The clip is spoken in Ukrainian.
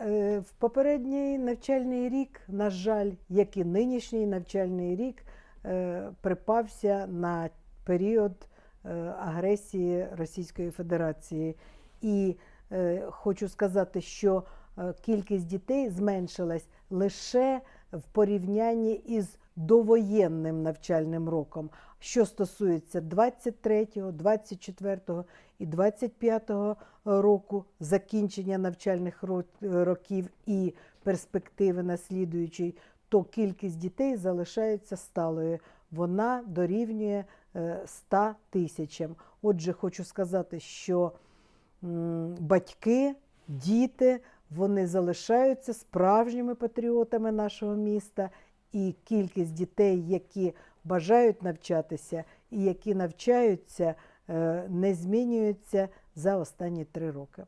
Е, В попередній навчальний рік, на жаль, як і нинішній навчальний рік, е, припався на період е, агресії Російської Федерації. І хочу сказати, що кількість дітей зменшилась лише в порівнянні із довоєнним навчальним роком. Що стосується 23, 24 і 25 року закінчення навчальних років і перспективи на слідуючий, то кількість дітей залишається сталою. Вона дорівнює е, 100 тисячам. Отже, хочу сказати, що батьки, діти, вони залишаються справжніми патріотами нашого міста, і кількість дітей, які бажають навчатися і які навчаються, е, не змінюється за останні три роки.